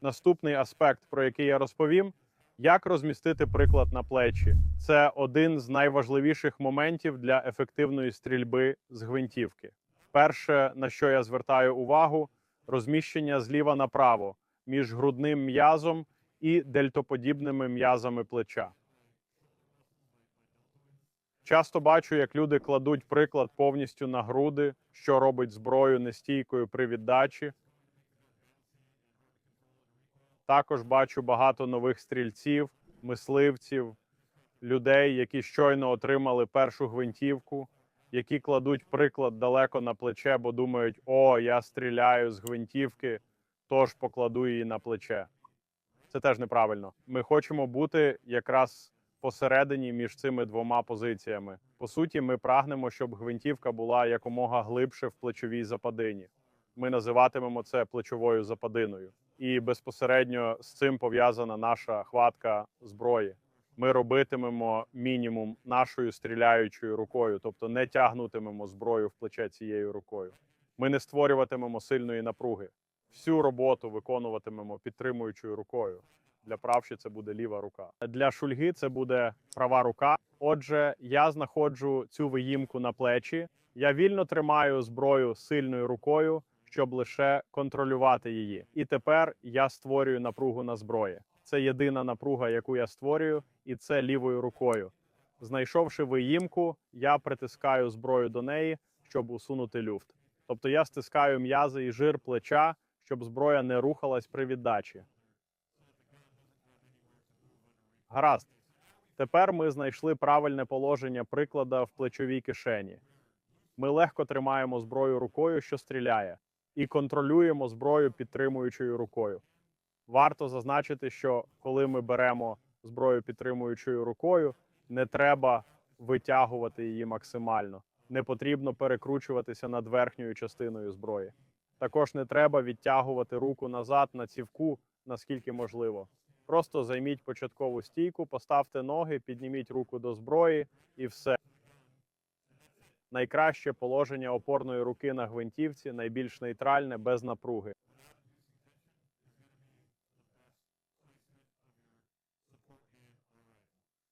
Наступний аспект, про який я розповім, як розмістити приклад на плечі. Це один з найважливіших моментів для ефективної стрільби з гвинтівки. Перше, на що я звертаю увагу, розміщення зліва направо між грудним м'язом і дельтоподібними м'язами плеча. Часто бачу, як люди кладуть приклад повністю на груди, що робить зброю нестійкою при віддачі. Також бачу багато нових стрільців, мисливців, людей, які щойно отримали першу гвинтівку, які кладуть приклад далеко на плече, бо думають, о, я стріляю з гвинтівки, тож покладу її на плече. Це теж неправильно. Ми хочемо бути якраз посередині між цими двома позиціями. По суті, ми прагнемо, щоб гвинтівка була якомога глибше в плечовій западині. Ми називатимемо це плечовою западиною. І безпосередньо з цим пов'язана наша хватка зброї. Ми робитимемо мінімум нашою стріляючою рукою, тобто не тягнутимемо зброю в плече цією рукою. Ми не створюватимемо сильної напруги. Всю роботу виконуватимемо підтримуючою рукою. Для правші це буде ліва рука. Для шульги це буде права рука. Отже, я знаходжу цю виїмку на плечі. Я вільно тримаю зброю сильною рукою, щоб лише контролювати її. І тепер я створюю напругу на зброї. Це єдина напруга, яку я створюю, і це лівою рукою. Знайшовши виїмку, я притискаю зброю до неї, щоб усунути люфт. Тобто я стискаю м'язи і жир плеча, щоб зброя не рухалась при віддачі. Гаразд. Тепер ми знайшли правильне положення приклада в плечовій кишені. Ми легко тримаємо зброю рукою, що стріляє, і контролюємо зброю підтримуючою рукою. Варто зазначити, що коли ми беремо зброю підтримуючою рукою, не треба витягувати її максимально. Не потрібно перекручуватися над верхньою частиною зброї. Також не треба відтягувати руку назад на цівку, наскільки можливо. Просто займіть початкову стійку, поставте ноги, підніміть руку до зброї і все. Найкраще положення опорної руки на гвинтівці найбільш нейтральне, без напруги.